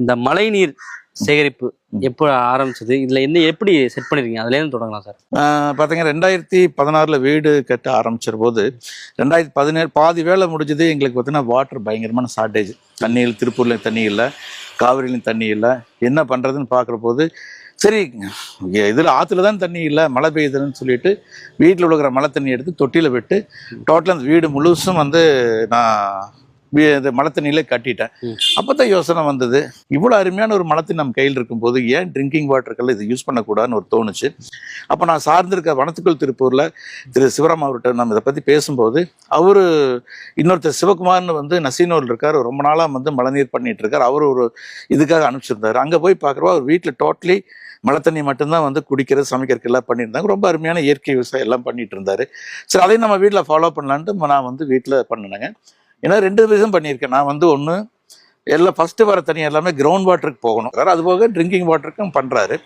இந்த மழைநீர் சேகரிப்பு எப்போ ஆரம்பிச்சது? இதுல என்ன எப்படி செட் பண்ணிருக்கீங்க? அதுல இருந்து தொடங்கலாம் சார். பாத்தீங்கன்னா ரெண்டாயிரத்தி பதினாறுல வீடு கட்ட ஆரம்பிச்சிற போது ரெண்டாயிரத்தி பதினேழு பாதி வேலை முடிஞ்சது. எங்களுக்கு பார்த்தீங்கன்னா வாட்டர் பயங்கரமான ஷார்ட்டேஜ் தண்ணியில் திருப்பூர்ல தண்ணி இல்லை காவிரியிலும் தண்ணி இல்லை. என்ன பண்றதுன்னு பார்க்குற போது சரி இதுல ஆத்துல தான் தண்ணி இல்லை மழை பெய்யுதுன்னு சொல்லிட்டு வீட்டில் விழுகிற மழை தண்ணி எடுத்து தொட்டியில விட்டு டோட்டலாக அந்த வீடு முழுசும் வந்து நான் இது மழை தண்ணியில கட்டிட்டேன். ம். அப்பதான் யோசனை வந்தது. இவ்வளவு அருமையான ஒரு தண்ணி நம்ம கையில் இருக்கும்போது ஏன் ட்ரிங்கிங் வாட்டருக்கெல்லாம் இது யூஸ் பண்ணக்கூடாதுன்னு ஒரு தோணுச்சு. அப்போ நான் சார்ந்திருக்க வனத்துக்குள் திருப்பூர்ல திரு சிவராம் அவர்கிட்ட நம்ம இதை பத்தி பேசும்போது அவரு இன்னொருத்தர் சிவகுமார்னு வந்து நசீனூர் இருக்கார். ரொம்ப நாளா வந்து மழைநீர் பண்ணிட்டு இருக்கார். அவர் ஒரு இதுக்காக அனுப்பிச்சிருந்தாரு. அங்க போய் பார்க்குறப்ப அவர் வீட்டில் டோட்டலி மழை தண்ணி மட்டும்தான் வந்து குடிக்கிறது சமைக்கிறதுக்கு எல்லாம் பண்ணியிருந்தாங்க. ரொம்ப அருமையான இயற்கை விவசாயம் எல்லாம் பண்ணிட்டு இருந்தாரு. சரி அதையும் நம்ம வீட்டில் ஃபாலோ பண்ணலான்ட்டு நான் வந்து வீட்டில் பண்ணினேங்க. ஏன்னா ரெண்டு விஷயம் பண்ணியிருக்கேன். நான் வந்து ஒன்று எல்லாம் ஃபர்ஸ்ட் வர தண்ணி எல்லாமே கிரவுண்ட் வாட்டருக்கு போகணும். வேற அது போக ட்ரிங்கிங் வாட்டருக்கும் பண்றாரு.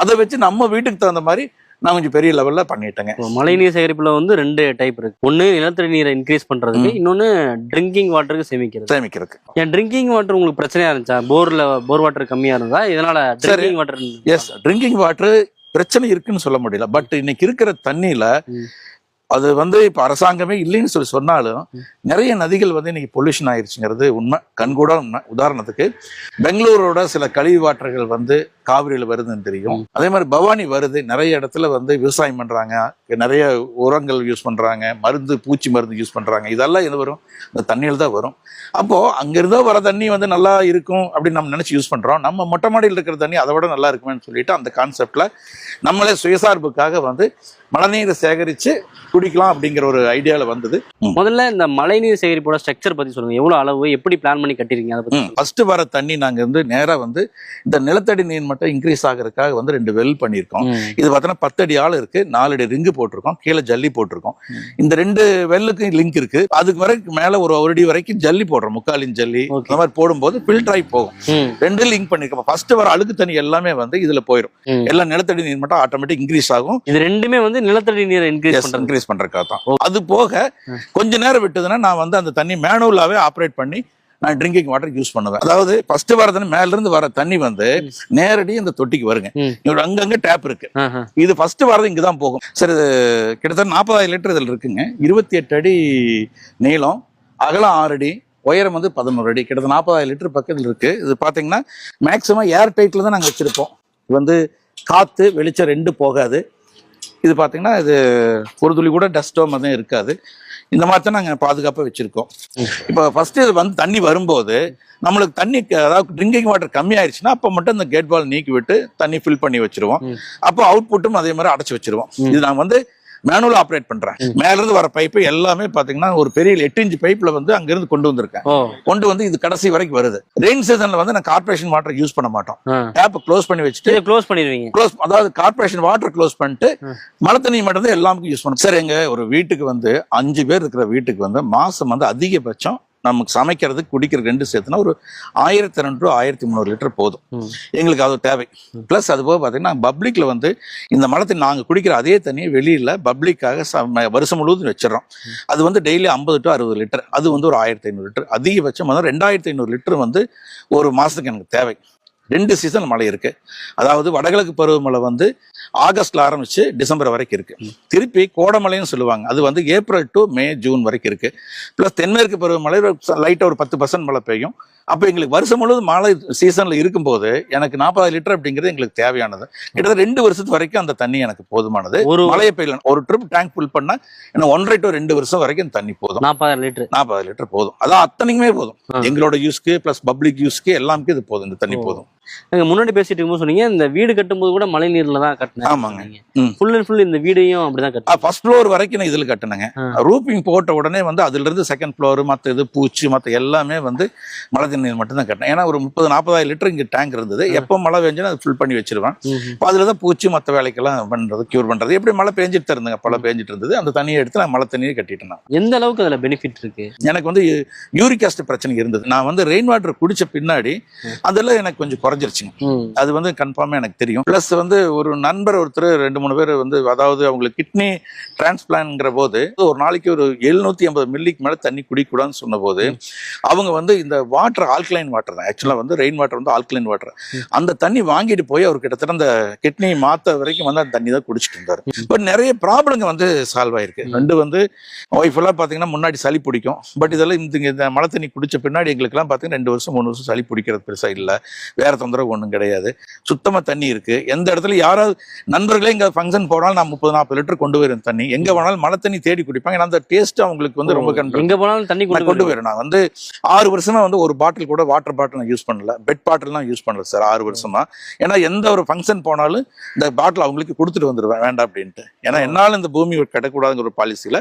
அதை வச்சு நம்ம வீட்டுக்கு தகுந்த மாதிரி நான் கொஞ்சம் பெரிய லெவல்ல பண்ணிட்டேங்க. இப்போ மழைநீர் சேகரிப்புல வந்து ரெண்டு டைப் இருக்கு. ஒன்னு நிலத்தடி நீரை இன்க்ரீஸ் பண்றதுக்கு இன்னொன்னு ட்ரிங்கிங் வாட்டருக்கு சேமிக்கிறது. சேமிக்கிறதுக்கு. ஏன் ட்ரிங்கிங் வாட்டர் உங்களுக்கு பிரச்சனையா இருந்துச்சா? போர்ல போர் வாட்டர் கம்மியா இருந்தா இதனால drinking water yes drinking water பிரச்சனை இருக்குன்னு சொல்ல முடியல. பட் இன்னைக்கு இருக்கிற தண்ணியில. அது வந்து இப்ப அரசாங்கமே இல்லைன்னு சொல்லி சொன்னாலும் நிறைய நதிகள் வந்து இன்னைக்கு பொல்யூஷன் ஆயிருச்சுங்கிறது உண்மை. கண்கூட உண்மை. உதாரணத்துக்கு பெங்களூரோட சில கழிவு வாட்டர்கள் வந்து காவிரியில வருதுன்னு தெரியும். அதே மாதிரி பவானி வருது. நிறைய இடத்துல வந்து விவசாயம் பண்றாங்க. நிறைய உரங்கள் யூஸ் பண்றாங்க. மருந்து பூச்சி மருந்து யூஸ் பண்றாங்க. இதெல்லாம் எது வரும்? இந்த தண்ணியில் தான் வரும். அப்போ அங்கிருந்தோ வர தண்ணி வந்து நல்லா இருக்கும் அப்படின்னு நம்ம நினைச்சு யூஸ் பண்றோம். நம்ம மொட்டை மாடியில் இருக்கிற தண்ணி அதை விட நல்லா இருக்குமேன்னு சொல்லிட்டு அந்த கான்செப்ட்ல நம்மளே சுயசார்புக்காக வந்து மழைநீரை சேகரிச்சு குடிக்கலாம் அப்படிங்கிற ஒரு ஐடியால வந்தது. முதல்ல இந்த மழைநீர் சேகரிப்போட ஸ்ட்ரக்சர் பத்தி சொல்லுங்க. எவ்வளவு அளவு எப்படி பிளான் பண்ணி கட்டிருக்கீங்க அதை பத்தி ஃபர்ஸ்ட் வர தண்ணி நாங்க வந்து நேரா வந்து இந்த நிலத்தடி நீர் மட்டம் இன்க்ரீஸ் ஆகிறதுக்காக வந்து ரெண்டு வெல் பண்ணியிருக்கோம். இது பார்த்தோன்னா பத்தடி ஆள் இருக்கு நாலடி ரிங்கு போட்டிருக்கோம் கீழே ஜல்லி போட்டிருக்கோம். இந்த ரெண்டு வெல்லுக்கும் லிங்க் இருக்கு. அதுக்கு வரைக்கும் மேல ஒரு ஒரு அடி வரைக்கும் ஜல்லி போடுறோம் முக்காலின் ஜல்லி. அந்த மாதிரி போடும்போது ஃபில்டர் ஆகி போகும். ரெண்டு லிங்க் பண்ணிருக்கோம் ஃபர்ஸ்ட் வர அழுக்கு தண்ணி எல்லாமே வந்து இதுல போயிடும் ம். எல்லாம் நிலத்தடி நீர் மட்டம் ஆட்டோமேட்டிக் இன்க்ரீஸ் ஆகும். இது ரெண்டுமே வந்து நிலத்தடி நீரை இன்க்ரீஸ் இன்க்ரீஸ் பண்றதுக்காக தான். அது போக கொஞ்ச நேரம் விட்டதுன்னா நான் வந்து அந்த தண்ணி மேனுவலாவே ஆப்ரேட் பண்ணி நான் ட்ரிங்கிங் வாட்டர் யூஸ் பண்ணுவேன். அதாவது ஃபர்ஸ்ட் வர தண்ணி மேல இருந்து வர தண்ணி வந்து நேரடி இந்த தொட்டிக்கு வருங்க. ம். இங்க அங்கங்க டேப் இருக்கு. இது ஃபர்ஸ்ட் வரது இங்க தான் போகும். சரி கிட்டத்தட்ட நாற்பதாயிரம் லிட்டர் இதில் இருக்குங்க. இருபத்தி எட்டு அடி நீளம் அகலம் ஆறு அடி உயரம் வந்து பதினோரு அடி. கிட்டத்தட்ட நாற்பதாயிரம் லிட்டர் பக்கத்தில் இருக்கு. இது பார்த்தீங்கன்னா மேக்ஸிமம் ஏர் டைட்டில் தான் நாங்கள் வச்சிருப்போம். இது வந்து காற்று வெளிச்சம் ரெண்டு போகாது. இது பார்த்தீங்கன்னா இது ஒரு துளி கூட டஸ்டோ மாதிரி இருக்காது. இந்த மாதிரி தான் நாங்கள் பாதுகாப்பாக வச்சுருக்கோம். இப்போ ஃபர்ஸ்ட் இது வந்து தண்ணி வரும்போது நம்மளுக்கு தண்ணி அதாவது ட்ரிங்கிங் வாட்டர் கம்மி ஆயிடுச்சுன்னா அப்போ மட்டும் இந்த கேட் வால் நீக்கி விட்டு தண்ணி ஃபில் பண்ணி வச்சிருவோம். அப்போ அவுட்புட்டும் அதே மாதிரி அடைச்சு வச்சிருவோம். இது நான் வந்து மேனுவல் ஆப்ரேட் பண்றேன். மேல இருந்து வர பைப்பு எல்லாமே பாத்தீங்கன்னா ஒரு பெரிய எட்டு இன்ச் பைப்ல வந்து அங்க இருந்து கொண்டு வந்திருக்கேன். கொண்டு வந்து இது கடைசி வரைக்கும் வருது. ரெயின் சீசன்ல வந்து நான் கார்பரேஷன் வாட்டர் யூஸ் பண்ண மாட்டோம். டேப் க்ளோஸ் பண்ணி வச்சுட்டு க்ளோஸ் பண்ணிடுவீங்க. க்ளோஸ் அதாவது கார்பரேஷன் வாட்டர் க்ளோஸ் பண்ணிட்டு மழை தண்ணி மட்டும் தான் எல்லாமுக்கும் யூஸ் பண்ணும் சார் எங்க ஒரு வீட்டுக்கு வந்து அஞ்சு பேர் இருக்கிற வீட்டுக்கு வந்து மாசம் வந்து அதிகபட்சம் நமக்கு சமைக்கிறதுக்கு குடிக்கிறதுக்கு ரெண்டு சேர்த்துனா ஒரு ஆயிரத்தி ரெண்டு டு ஆயிரத்தி முந்நூறு லிட்டர் போதும். எங்களுக்கு அது தேவை. ப்ளஸ் அது போக பார்த்தீங்கன்னா பப்ளிக்ல வந்து இந்த தண்ணி நாங்கள் குடிக்கிற அதே தண்ணியை வெளியில பப்ளிக்காக வருஷம் முழுவதும் வச்சிடறோம். அது வந்து டெய்லி ஐம்பது டு அறுபது லிட்டர். அது வந்து ஒரு ஆயிரத்தி ஐநூறு லிட்டர். அதிகபட்சம் வந்து ரெண்டாயிரத்தி ஐநூறு லிட்டர் வந்து ஒரு மாசத்துக்கு எனக்கு தேவை. ரெண்டு சீசன் மழை இருக்கு. அதாவது வடகிழக்கு பருவமழை வந்து ஆகஸ்ட்ல ஆரம்பிச்சு டிசம்பர் வரைக்கும் இருக்கு. திருப்பி கோடமழைன்னு சொல்லுவாங்க. அது வந்து ஏப்ரல் டு மே ஜூன் வரைக்கும் இருக்கு. பிளஸ் தென்மேற்கு பருவமழை லைட்டா ஒரு பத்து பர்சன்ட் மழை பெய்யும். அப்போ எங்களுக்கு வருஷம் முழுவதும் மழை சீசன்ல இருக்கும்போது எனக்கு நாற்பது லிட்டர் அப்படிங்கிறது எங்களுக்கு தேவையானது. கிட்டத்தட்ட ரெண்டு வருஷத்து வரைக்கும் அந்த தண்ணி எனக்கு போதுமானது. ஒரு மழையை பெய்யல. ஒரு ட்ரிப் டேங்க் ஃபுல் பண்ணா எனக்கு ஒன்றரை டு ரெண்டு வருஷம் வரைக்கும் தண்ணி போதும். நாற்பதாயிரம் லிட்டர். நாற்பது லிட்டர் போதும். அதான் அத்தனைக்குமே போதும். எங்களோட யூஸ்க்கு பிளஸ் பப்ளிக் யூஸ்க்கு எல்லாமே இது போதும். இந்த தண்ணி. போதும். முன்னாடி பேசிட்டு இருக்கும்போது சொன்னீங்க இந்த வீடு கட்டும்போது கூட மழை நீர்ல தான் கட்டினேன் ஆமாங்க. ஃபுல் அண்ட் ஃபுல் இந்த வீடையும் அப்படிதான் கட்டினேன். ஃபர்ஸ்ட் ஃப்ளோர் வரைக்கும் நான் இதில் கட்டினேங்க. ரூப்பிங் போட்ட உடனே வந்து அதுல இருந்து செகண்ட் ஃப்ளோர் மற்ற இது பூச்சி மற்ற எல்லாமே வந்து மழை தண்ணீர் மட்டும் தான் கட்டினேன். ஏன்னா ஒரு முப்பது நாற்பதாயிரம் லிட்டர் இங்கே டேங்க் இருந்தது. எப்போ மழை பெஞ்சுன்னா அதை ஃபில் பண்ணி வச்சிருவேன். இப்போ அதில் தான் பூச்சி மற்ற வேலைக்கெல்லாம் பண்றது கியூர் பண்றது. எப்படி மழை பெஞ்சிட்டு இருந்தங்க. பல பெஞ்சிட்டு இருந்தது. அந்த தண்ணியை எடுத்து நான் மழை தண்ணியை கட்டிட்டேன். எந்த அளவுக்கு அதுல பெனிஃபிட் இருக்கு? எனக்கு வந்து யூரிக் ஆசிட் பிரச்சனை இருந்தது. நான் வந்து ரெயின் வாட்டர் குடிச்ச பின்னாடி அதெல்லாம் எனக்கு கொஞ்சம் குறைஞ்சு குறைஞ்சிருச்சுங்க. அது வந்து கன்ஃபார்மாக எனக்கு தெரியும். ப்ளஸ் வந்து ஒரு நண்பர் ஒருத்தர் ரெண்டு மூணு பேர் வந்து அதாவது அவங்களுக்கு கிட்னி டிரான்ஸ்பிளான்ங்கிற போது ஒரு நாளைக்கு ஒரு எழுநூத்தி ஐம்பது மில்லிக்கு மேலே தண்ணி குடிக்கூடாதுன்னு சொன்னபோது அவங்க வந்து இந்த வாட்டர் ஆல்கலைன் வாட்டர் தான். ஆக்சுவலாக வந்து ரெயின் வாட்டர் வந்து ஆல்கலைன் வாட்டர் அந்த தண்ணி வாங்கிட்டு போய் அவர் கிட்டத்தட்ட அந்த கிட்னி மாத்த வரைக்கும் வந்து அந்த தண்ணி தான் குடிச்சிட்டு இருந்தார். பட் நிறைய ப்ராப்ளங்க வந்து சால்வ் ஆயிருக்கு. ரெண்டு வந்து ஒய்ஃப் எல்லாம் பார்த்தீங்கன்னா முன்னாடி சளி பிடிக்கும். பட் இதெல்லாம் இந்த மழை தண்ணி குடிச்ச பின்னாடி எங்களுக்குலாம் பார்த்தீங்கன்னா ரெண்டு வருஷம் மூணு வருஷம் சளி பிடிக்கிறது பெருசா இல்லை. வேற தொந்தரவு ஒன்றும் கிடையாது. சுத்தமா தண்ணி இருக்கு. எந்த இடத்துல யாராவது நண்பர்களே இங்க ஃபங்க்ஷன் போனாலும் நான் முப்பது நாற்பது லிட்டர் கொண்டு போயிரும் தண்ணி. எங்க போனாலும் மழை தண்ணி தேடி குடிப்பாங்க ஏன்னா அந்த டேஸ்ட் அவங்களுக்கு வந்து ரொம்ப கண்டு எங்க போனாலும் தண்ணி கொண்டு போயிடும் நான் வந்து ஆறு வருஷமா வந்து ஒரு பாட்டில் கூட வாட்டர் பாட்டில் நான் யூஸ் பண்ணல. பெட் பாட்டில்லாம் யூஸ் பண்ணல சார் ஆறு வருஷமா. ஏன்னா எந்த ஒரு ஃபங்க்ஷன் போனாலும் இந்த பாட்டில் அவங்களுக்கு கொடுத்துட்டு வந்துடுவேன் வேண்டாம் அப்படின்ட்டு. ஏன்னா என்னால இந்த பூமி கிடக்கூடாதுங்கிற ஒரு பாலிசியில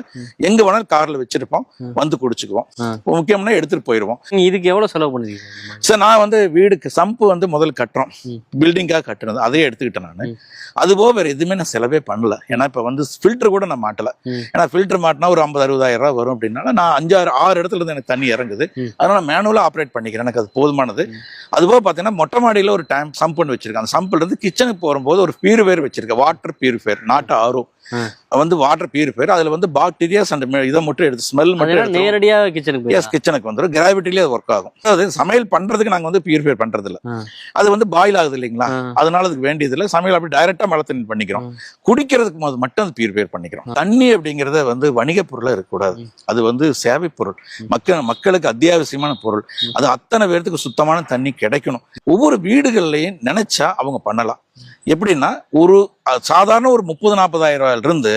எங்க வேணாலும் கார்ல வச்சிருப்போம். வந்து குடிச்சுக்குவோம். முக்கியம்னா எடுத்துட்டு போயிடுவோம் இதுக்கு எவ்வளவு செலவு பண்ணிருக்கீங்க சார் நான் வந்து வீடுக்கு சம்பு வந்து முதல்ல கட்டுறோம். பில்டிங்காக கட்டுனது. அதையே எடுத்துக்கிட்டேன் நான். ம். அது போக வேற எதுவுமே நான் செலவே பண்ணல. ஏன்னா இப்போ வந்து ஃபில்டர் கூட நான் மாட்டல. ஏன்னா ஃபில்டர் மாட்டினா ஒரு ஐம்பது அறுபதாயிரம் ரூபாய் வரும் அப்படின்னால நான் அஞ்சாறு ஆறு இடத்துல இருந்து எனக்கு தண்ணி இறங்குது. அதனால மேனுவலாக ஆப்ரேட் பண்ணிக்கிறேன். எனக்கு அது போதுமானது. அதுபோக பார்த்தீங்கன்னா மொட்டை மாடியில் ஒரு டேம் சம்ப் ஒன்று வச்சிருக்கேன். அந்த சம்பில் இருந்து கிச்சனுக்கு போகும்போது ஒரு பியூரிஃபையர் வச்சிருக்கேன். வாட்டர் பியூரிஃபையர் நாட்டு ஆரோ ஆ. வந்து வாட்டர் பியூரிஃபையர் அதுல வந்து பாக்டீரியாஸ் அண்ட் இதை மட்டும் எடுத்து ஸ்மெல் மட்டும் அதெல்லாம் எடுத்து நேரடியா கிச்சனுக்கு எஸ் கிச்சனுக்கு வந்துடும் கிராவிட்டிலே அது ஒர்க் ஆகும். அது சமையல் பண்றதுக்கு நாங்க வந்து பியூரிஃபை பண்றது இல்ல ஆ. அது வந்து பாயில் ஆகுது இல்லைங்களா. அதனால அதுக்கு வேண்டியது இல்லை சமையல் அப்படி டைரக்டா மழை தண்ணி பண்ணிக்கிறோம். குடிக்கிறதுக்கு போது மட்டும் அது பியூரிஃபை பண்ணிக்கிறோம். தண்ணி அப்படிங்கறத வந்து வணிக பொருளா இருக்கக்கூடாது. அது வந்து சேவை பொருள். மக்கள் மக்களுக்கு அத்தியாவசியமான பொருள். அது அத்தனை பேர்த்துக்கு சுத்தமான தண்ணி கிடைக்கணும். ஒவ்வொரு வீடுகள்லையும் நினைச்சா அவங்க பண்ணலாம். எப்படின்னா ஒரு சாதாரண ஒரு முப்பது நாற்பதாயிரம் ரூபாயில இருந்து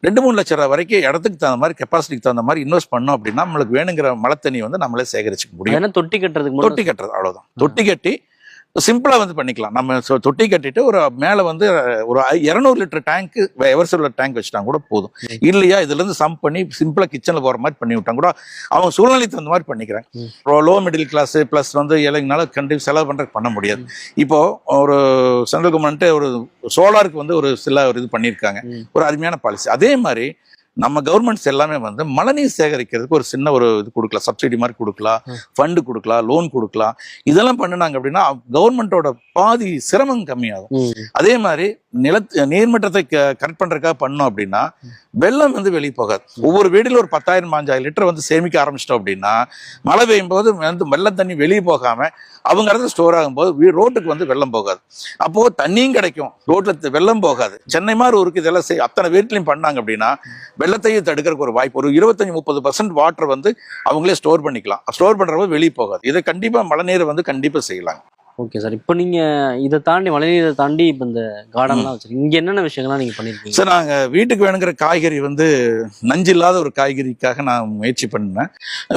ரெண்டு மூணு லட்சம் ரூபாய் வரைக்கும் இடத்துக்கு தகுந்த மாதிரி கெப்பாசிட்டிக்கு தகுந்த மாதிரி இன்வெஸ்ட் பண்ணோம் அப்படின்னா நம்மளுக்கு வேணுங்கிற மழை தண்ணி வந்து நம்மளே சேகரிச்சுக்க முடியும். அதெல்லாம் தொட்டி கட்டுறதுக்கு தொட்டி கட்டுறது அவ்வளவுதான். தொட்டி கட்டி சிம்பிளா வந்து பண்ணிக்கலாம். நம்ம தொட்டி கட்டிட்டு ஒரு மேல வந்து ஒரு இரநூறு லிட்டர் டேங்க் எவர்சில் டேங்க் வச்சுட்டா கூட போதும். இல்லையா இதுல இருந்து சம்ப் பண்ணி சிம்பிளா கிச்சன்ல போற மாதிரி பண்ணி விட்டா கூட அவங்க சூழ்நிலைக்கு தகுந்த மாதிரி பண்ணிக்கிறேன். லோ மிடில் கிளாஸ் பிளஸ் வந்து ஏழைங்கனால கண்டிப்பாக செலவு பண்றதுக்கு பண்ண முடியாது. இப்போ ஒரு சென்ட்ரல் கவர்மெண்ட் ஒரு சோலாருக்கு வந்து ஒரு சில ஒரு இது பண்ணியிருக்காங்க. ஒரு அருமையான பாலிசி அதே மாதிரி நம்ம கவர்மெண்ட்ஸ் எல்லாமே வந்து மழைநீர் சேகரிக்கிறதுக்கு ஒரு சின்ன ஒரு இது கொடுக்கலாம் சப்சிடி மாதிரி கொடுக்கலாம். ஃபண்டு கொடுக்கலாம் லோன் கொடுக்கலாம். இதெல்லாம் பண்ணுனாங்க அப்படின்னா கவர்மெண்ட்டோட பாதி சிரமம் கம்மியாகும். அதே மாதிரி நிலத்து நீர்மட்டத்தை கரெக்ட் பண்றதுக்காக பண்ணோம் அப்படின்னா வெள்ளம் வந்து வெளியே போகாது. ஒவ்வொரு வீடுல ஒரு பத்தாயிரம் பாஞ்சாயிரம் லிட்டர் வந்து சேமிக்க ஆரம்பிச்சிட்டோம் அப்படின்னா மழை பெய்யும் போது வந்து வெள்ளம் தண்ணி வெளியே போகாம அவங்க இடத்துல ஸ்டோர் ஆகும்போது ரோட்டுக்கு வந்து வெள்ளம் போகாது. அப்போ தண்ணியும் கிடைக்கும். ரோட்ல வெள்ளம் போகாது. சென்னை மாதிரி ஊருக்கு இதெல்லாம் அத்தனை வீட்லையும் பண்ணாங்க அப்படின்னா வெள்ளத்தையும் தடுக்கிறதுக்கு ஒரு வாய்ப்பு. ஒரு இருபத்தஞ்சு முப்பது பர்சன்ட் வாட்டர் வந்து அவங்களே ஸ்டோர் பண்ணிக்கலாம். ஸ்டோர் பண்ணுறப்போ வெளியே போகாது. இதை கண்டிப்பா மழை நீரை வந்து கண்டிப்பா செய்யலாம் ஓகே சார் இப்போ நீங்க இதை தாண்டி மழைநீரை தாண்டி இப்போ இந்த கார்டன்லாம் வச்சிருக்கீங்க. இங்க என்னென்ன விஷயங்கள்லாம் நீங்க பண்ணிருக்கீங்க? சார் நாங்க வீட்டுக்கு வேணுங்கிற காய்கறி வந்து நஞ்சு இல்லாத ஒரு காய்கறிக்காக நான் முயற்சி பண்ணேன்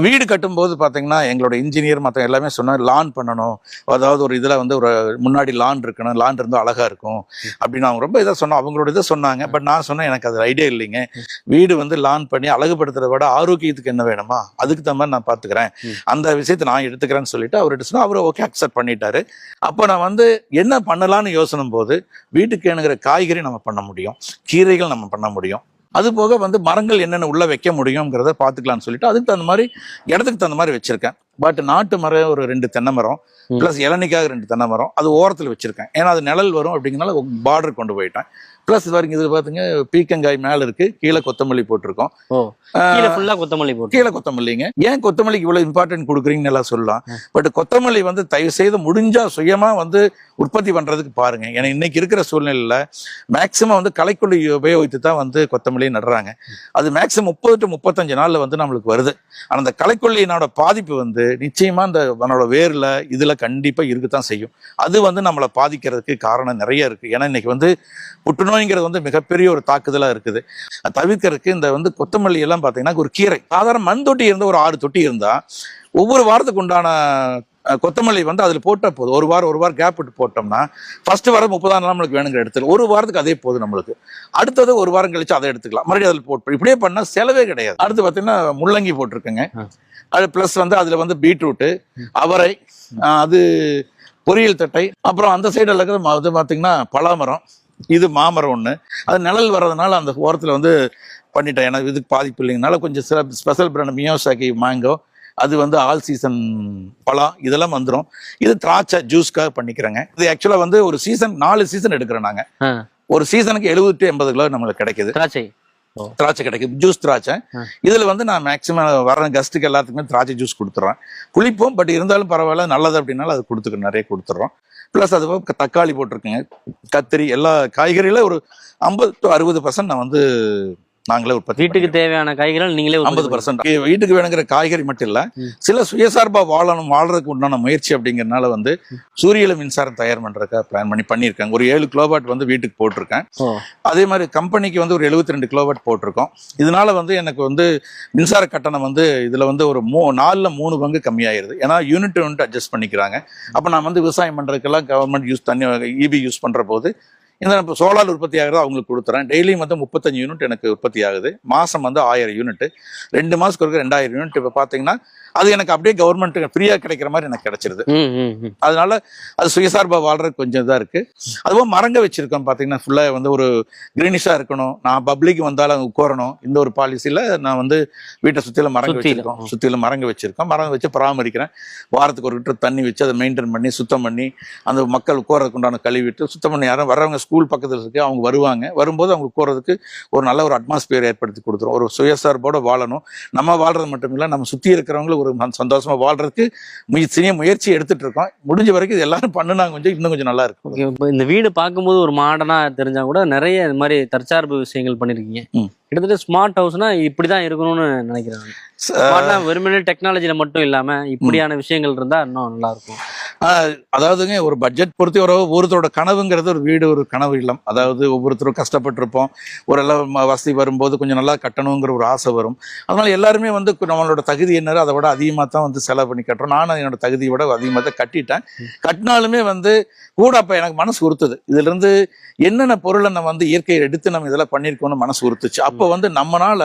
வீடு கட்டும்போது பாத்தீங்கன்னா எங்களோட இன்ஜினியர் மற்ற எல்லாமே சொன்னாங்க லான் பண்ணணும். அதாவது ஒரு இதுல வந்து ஒரு முன்னாடி லான் இருக்கணும். லான் இருந்தால் அழகா இருக்கும். அப்படின்னு அவங்க ரொம்ப இதாக சொன்னோம் அவங்களோட இதை சொன்னாங்க. பட் நான் சொன்னேன் எனக்கு அது ஐடியா இல்லைங்க. வீடு வந்து லான் பண்ணி அழகுபடுத்துறத விட ஆரோக்கியத்துக்கு என்ன வேணுமா அதுக்கு தகுந்த மாதிரி நான் பாத்துக்கிறேன். ம். அந்த விஷயத்தை நான் எடுத்துக்கிறேன்னு சொல்லிட்டு அவர்கிட்ட சொன்னா அவர் ஓகே அக்செப்ட் பண்ணிட்டாரு. அப்போ நான் வந்து என்ன பண்ணலாம்னு யோசனை போது வீட்டுக்கு வேணுங்கிற காய்கறி நம்ம பண்ண முடியும். கீரைகள் நம்ம பண்ண முடியும். அது போக வந்து மரங்கள் என்னென்ன உள்ள வைக்க முடியுங்கிறத பார்த்துக்கலாம்னு சொல்லிட்டு அதுக்கு தகுந்த மாதிரி இடத்துக்கு தகுந்த மாதிரி வச்சிருக்கேன். பட் நாட்டு மரம் ஒரு ரெண்டு தென்னை மரம். ப்ளஸ் இளநிக்காக ரெண்டு தென்னை மரம் அது ஓரத்தில் வச்சிருக்கேன். ஏன்னா அது நிழல் வரும் அப்படிங்கனால பார்டர் கொண்டு போயிட்டேன். ப்ளஸ் இது வரைக்கும் இது பார்த்துங்க பீக்கங்காய் மேலே இருக்கு கீழே கொத்தமல்லி போட்டிருக்கோம். ஓ ஆஹ், கீழே ஃபுல்லா கொத்தமல்லி போட்டு கீழே கொத்தமல்லிங்க. ஏன் கொத்தமல்லிக்கு இவ்வளவு இம்பார்ட்டன்ட் கொடுக்குறீங்கன்னு எல்லாம் சொல்லலாம். பட் கொத்தமல்லி வந்து தயவு செய்து முடிஞ்சா சுயமா வந்து உற்பத்தி பண்றதுக்கு பாருங்க. ஏன்னா இன்னைக்கு இருக்கிற சூழ்நிலையில மேக்சிமம் வந்து களைக்கொல்லி உபயோகித்து தான் வந்து கொத்தமல்லி நடுறாங்க. அது மேக்சிமம் முப்பது டு முப்பத்தஞ்சு நாள்ல வந்து நம்மளுக்கு வருது. ஆனா அந்த களைக்கொல்லியினோட பாதிப்பு வந்து நிச்சயமா அந்த நம்மளோட வேர்ல இதுல கண்டிப்பா இருக்குதான் செய்யும். அது வந்து நம்மளை பாதிக்கிறதுக்கு காரணம் நிறைய இருக்கு. ஏன்னா இன்னைக்கு வந்து புற்றுநோய்ங்கிறது வந்து மிகப்பெரிய ஒரு தாக்குதலா இருக்குது. அதை தவிர்க்கறதுக்கு இந்த வந்து கொத்தமல்லி எல்லாம் பாத்தீங்கன்னா ஒரு கீரை. சாதாரண மண் தொட்டி இருந்தா ஒரு ஆறு தொட்டி இருந்தா ஒவ்வொரு வாரத்துக்கு உண்டான கொத்தமல்லி வந்து அதில் போட்டால் போதும். ஒரு வாரம் ஒரு வாரம் கேப் விட்டு போட்டோம்னா ஃபர்ஸ்ட் வாரம் முப்பதாம் நாள் நம்மளுக்கு வேணுங்கிற எடுத்துக்கலாம் ஒரு வாரத்துக்கு அதே போதும் நம்மளுக்கு. அடுத்தது ஒரு வாரம் கழிச்சு அதை எடுத்துக்கலாம். மறுபடியும் அதில் போட்டு இப்படியே பண்ணால் செலவே கிடையாது. அடுத்து பார்த்தீங்கன்னா முள்ளங்கி போட்டிருக்கேங்க. அது ப்ளஸ் வந்து அதில் வந்து பீட்ரூட்டு அவரை அது பொரியல் தட்டை அப்புறம் அந்த சைடில் இருக்கிறது ம- இது பார்த்தீங்கன்னா பலாமரம். இது மாமரம் ஒன்று அது நிழல் வர்றதுனால அந்த ஓரத்தில் வந்து பண்ணிட்டேன். எனக்கு இதுக்கு பாதிப்பு இல்லைங்கனால கொஞ்சம் சில ஸ்பெஷல் பிராண்ட் மியோசாக்கி மேங்கோ அது வந்து ஆல் சீசன் பழம் இதெல்லாம் வந்துடும் இது திராட்சை ஜூஸ்க்காக பண்ணிக்கிறேங்க. இது ஆக்சுவலாக வந்து ஒரு சீசன் நாலு சீசன் எடுக்கிறோம் நாங்க. ஆ. ஒரு சீசனுக்கு எழுபது டு எண்பது கிலோ நம்மளுக்கு கிடைக்குது. திராட்சை. திராட்சை கிடைக்குது. ஜூஸ் திராட்சை. இதுல வந்து நான் மேக்ஸிமம் வர கஸ்ட்டுக்கு எல்லாத்துக்குமே திராட்சை ஜூஸ் கொடுத்துட்றேன் புளிப்போம் பட் இருந்தாலும் பரவாயில்ல நல்லது அப்படின்னாலும் அது கொடுத்துக்க நிறைய கொடுத்துட்றோம் ப்ளஸ் அது போக தக்காளி போட்டிருக்கேன். கத்திரி எல்லா காய்கறியில் ஒரு ஐம்பது டு அறுபது பர்சன்ட் நான் வந்து நாங்களே உற்பத்தி வீட்டுக்கு தேவையான காய்கறிகள் நீங்களே ஐம்பது பர்சன்ட் வீட்டுக்கு வேணுங்கிற காய்கறி மட்டும் இல்ல. சில சுயசார்பா வாழணும் வாழ்றதுக்கு உண்டான முயற்சி அப்படிங்கறதுனால வந்து சூரியல மின்சாரம் தயார் பண்றதுக்காக பிளான் பண்ணி பண்ணியிருக்கேன். ஒரு ஏழு கிலோவாட் வந்து வீட்டுக்கு போட்டிருக்கேன். அதே மாதிரி கம்பெனிக்கு வந்து ஒரு 72 ரெண்டு கிலோவாட் போட்டிருக்கோம். இதனால வந்து எனக்கு வந்து மின்சார கட்டணம் வந்து இதுல வந்து ஒரு மூ நாலுல மூணு பங்கு கம்மியாயிருது. ஏன்னா யூனிட் யூனிட் அட்ஜஸ்ட் பண்ணிக்கிறாங்க. அப்ப நான் வந்து விவசாயம் பண்றதுக்கெல்லாம் கவர்மெண்ட் யூஸ் தண்ணி இபி யூஸ் பண்ற போது இந்த இப்போ சோலார் உற்பத்தி ஆகிறத அவங்களுக்கு கொடுத்துறேன். டெய்லியும் வந்து முப்பத்தஞ்சு யூனிட் எனக்கு உற்பத்தி ஆகுது மாசம் வந்து ஆயிரம் யூனிட் ரெண்டு மாதத்துக்கு ஒருக்க ரெண்டாயிரம் யூனிட் இப்போ பார்த்தீங்கன்னா அது எனக்கு அப்படியே கவர்மெண்ட் ஃப்ரீயா கிடைக்கிற மாதிரி எனக்கு கிடைச்சிருது. அதனால அது சுயசார்பா வாழ்றதுக்கு கொஞ்சம் இதாக இருக்கு. அதுவும் மரங்க வச்சிருக்கோம் பார்த்தீங்கன்னா ஃபுல்லாக வந்து ஒரு கிரீனிஷாக இருக்கணும். நான் பப்ளிக் வந்தாலும் அங்க உட்காரணும். இந்த ஒரு பாலிசியில் நான் வந்து வீட்டை சுற்றிலும் மரங்க. வச்சிருக்கோம். சுற்றிலும் மரங்க வச்சிருக்கோம். மரங்க வச்சு பராமரிக்கிறேன். வாரத்துக்கு ஒரு லிட்டர் தண்ணி வச்சு அதை மெயின்டைன் பண்ணி சுத்தம் பண்ணி அந்த மக்கள் உட்காரதுக்கு உண்டான கழுவிட்டு சுத்தம் பண்ணி யாரும் வர்றவங்க ஸ்கூல் பக்கத்தில் இருக்கு அவங்க வருவாங்க. வரும்போது அவங்க உட்காரதுக்கு ஒரு நல்ல ஒரு அட்மாஸ்பியர் ஏற்படுத்தி கொடுத்துரும். ஒரு சுயசார்போட வாழணும். நம்ம வாழ்றது மட்டும் இல்லை நம்ம சுற்றி இருக்கிறவங்களும் ஒரு மன- சந்தோஷமா வாழ்றதுக்கு முய- சிறிய முயற்சி எடுத்துட்டு இருக்கோம். முடிஞ்ச வரைக்கும் இது எல்லாரும் பண்ணுனா கொஞ்சம் இன்னும் கொஞ்சம் நல்லா இருக்கும். இப்போ இந்த வீடு பார்க்கும்போது ஒரு மாடர்னா தெரிஞ்சா கூட நிறைய இந்த மாதிரி தற்சார்பு விஷயங்கள் பண்ணிருக்கீங்க. கிட்டத்தட்ட ஸ்மார்ட் ஹவுஸ்னா இப்படிதான் இருக்கணும்னு நினைக்கிறேன் வெறுமனே டெக்னாலஜில மட்டும் இல்லாம இப்படியான விஷயங்கள் இருந்தா இன்னும் நல்லா இருக்கும் ஆஹ் அதாவதுங்க ஒரு பட்ஜெட் பொறுத்து ஒரு ஒவ்வொருத்தரோட கனவுங்கிறது ஒரு வீடு ஒரு கனவு இல்லம். அதாவது ஒவ்வொருத்தரும் கஷ்டப்பட்டிருப்போம். ஒரு எல்லாம் ம- வசதி வரும்போது கொஞ்சம் நல்லா கட்டணுங்கிற ஒரு ஆசை வரும். அதனால எல்லாருமே வந்து நம்மளோட தகுதி என்னதோ அதை விட அதிகமாக தான் வந்து செலவு பண்ணி கட்டுறோம். நானும் என்னோட தகுதியை விட அதிகமாக தான் கட்டிட்டேன். கட்டினாலுமே வந்து கூட அப்போ எனக்கு மனசு உறுத்துது. இதுல இருந்து என்னென்ன பொருளை நம்ம வந்து இயற்கையை எடுத்து நம்ம இதெல்லாம் பண்ணியிருக்கோம்னு மனசு உறுத்துச்சு. இப்போ வந்து நம்மனால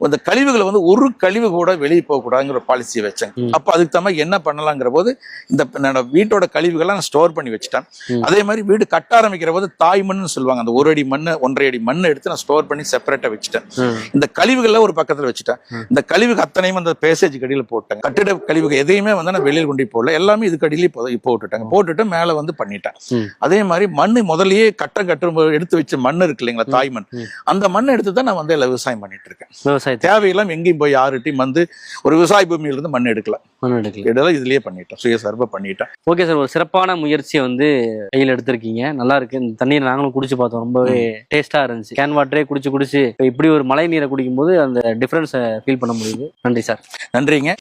அந்த கழிவுகளை வந்து ஒரு கழிவு கூட வெளியே போகக்கூடாதுங்கிற பாலிசியை வச்சேன் ம். அப்போ அதுக்கு தகுந்த என்ன பண்ணலாங்கிற போது இந்த வீட்டோட கழிவுகளை நான் ஸ்டோர் பண்ணி வச்சுட்டேன். அதே மாதிரி வீடு கட்ட ஆரம்பிக்கிற போது தாய் மண்ணுன்னு சொல்லுவாங்க. அந்த ஒரு அடி மண்ணு ஒன்றரை அடி மண்ணை எடுத்து நான் ஸ்டோர் பண்ணி செப்பரேட்டா வச்சுட்டேன். இந்த கழிவுகளை ஒரு பக்கத்துல வச்சுட்டேன். இந்த கழிவுக்கு அத்தனையும் அந்த பேசேஜ் கடியில போட்டேன். கட்டிட கழிவுகள் எதையுமே வந்து நான் வெளியில் கொண்டு போடல. எல்லாமே இதுக்கு அடியிலே போ- போட்டுட்டேங்க போட்டுட்டு மேல வந்து பண்ணிட்டேன். அதே மாதிரி மண்ணு முதல்லயே கட்டம் கட்டும் எடுத்து வச்ச மண் இருக்கு இல்லைங்களா தாய் மண். அந்த மண்ணை எடுத்து தான் நான் வந்து விவசாயம் பண்ணிட்டு இருக்கேன். விவசாயத்தை தேவையெல்லாம் எங்கேயும் போய் யாருட்டையும் வந்து ஒரு விவசாய பூமியில இருந்து மண் எடுக்கல. மண் எடுக்கல. இதெல்லாம் இதுலயே பண்ணிட்டேன் சுயசார்பா பண்ணிட்டேன் ஓகே சார் ஒரு சிறப்பான முயற்சியை வந்து கையில் எடுத்திருக்கீங்க. நல்லா இருக்கு. இந்த தண்ணீர் நாங்களும் குடிச்சு பார்த்தோம். ரொம்பவே டேஸ்டா இருந்துச்சு. கேன் வாட்டரே குடிச்சு குடிச்சு இப்ப இப்படி ஒரு மழை நீரை குடிக்கும் போது அந்த டிஃபரன்ஸை ஃபீல் பண்ண முடியுது. நன்றி சார். நன்றிங்க.